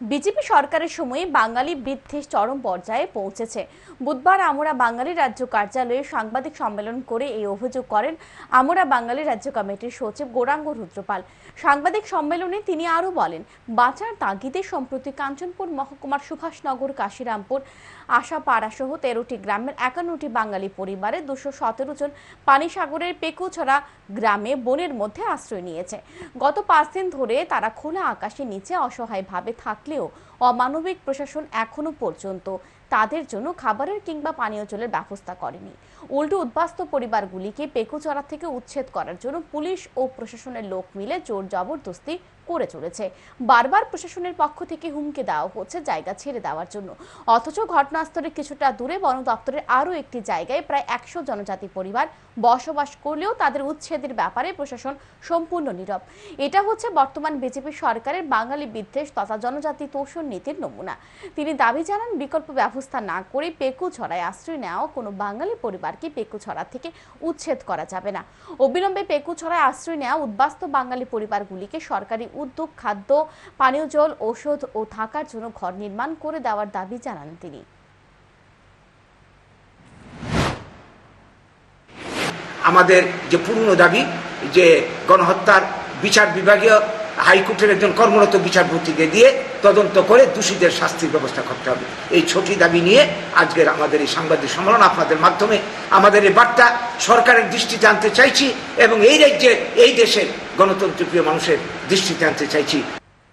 BJP সরকারের সময়ে বাঙালি বিদ্বেষ চরম পর্যায়ে পৌঁছেছে। বুধবার আমরা বাঙালি রাজ্য কার্যালয়ে সাংবাদিক সম্মেলন করে এই অভিযোগ করেন আমরা বাঙালি রাজ্য কমিটির সচিব গৌরাঙ্গ রুদ্রপাল। সাংবাদিক সম্মেলনে তিনি আরও বলেন, বাঁচার তাগিদে সম্প্রতি কাঞ্চনপুর মহকুমার সুভাষনগর, কাশিরামপুর, আশাপাড়া সহ তেরোটি গ্রামের একান্নটি বাঙালি পরিবারে দুশো সতেরো জন পানিসাগরের পেকুছড়া গ্রামে বনের মধ্যে আশ্রয় নিয়েছে। গত পাঁচ দিন ধরে তারা খোলা আকাশের নিচে অসহায়ভাবে থাকলেও অমানবিক প্রশাসন এখনও পর্যন্ত তাদের জন্য খাবারের কিংবা পানীয় জলের ব্যবস্থা করেনি। উল্টো উদ্বাস্ত পরিবারগুলিকে পেকুচড়া থেকে উচ্ছেদ করার জন্য পুলিশ ও প্রশাসনের লোক মিলে জোর জবরদস্তি করে চলেছে। বারবার প্রশাসনের পক্ষ থেকে হুমকি দেওয়া হচ্ছে জায়গা ছেড়ে দেওয়ার জন্য। অথচ ঘটনাস্থলে কিছুটা দূরে বন দপ্তরের আরও একটি জায়গায় প্রায় একশো জনজাতি পরিবার বসবাস করলেও তাদের উচ্ছেদের ব্যাপারে প্রশাসন সম্পূর্ণ নীরব। এটা হচ্ছে বর্তমান বিজেপি সরকারের বাঙালি বিদ্বেষ তথা জনজাতি তোষণ নীতির নমুনা। তিনি দাবি জানান, বিকল্প ব্যবস্থা না করে পেকু ছড়ায় আশ্রয় নেওয়া কোনো বাঙালি পরিবারকে পেকু ছড়া থেকে উচ্ছেদ করা যাবে না। অবিলম্বে পেকু ছড়ায় আশ্রয় নেওয়া উদ্বাস্ত বাঙালি পরিবারগুলিকে সরকারি উদ্যোগ, খাদ্য, পানীয় জল, ঔষধ ও থাকার জন্য ঘর নির্মাণ করে দেওয়ার দাবি জানান তিনি। আমাদের যে পূর্ণ দাবি যে গণহত্যার বিচার বিভাগীয় হাইকোর্টের একজন কর্মরত বিচারপতিকে দিয়ে তদন্ত করে দোষীদের শাস্তির ব্যবস্থা করতে হবে। এই ছটি দাবি নিয়ে আজকের আমাদের এই সাংবাদিক সম্মেলন আপনাদের মাধ্যমে আমাদের এই বার্তা সরকারের দৃষ্টি জানতে চাইছি এবং এই রাজ্যে, এই দেশের গণতন্ত্রপ্রিয় মানুষের দৃষ্টিতে আনতে চাইছি।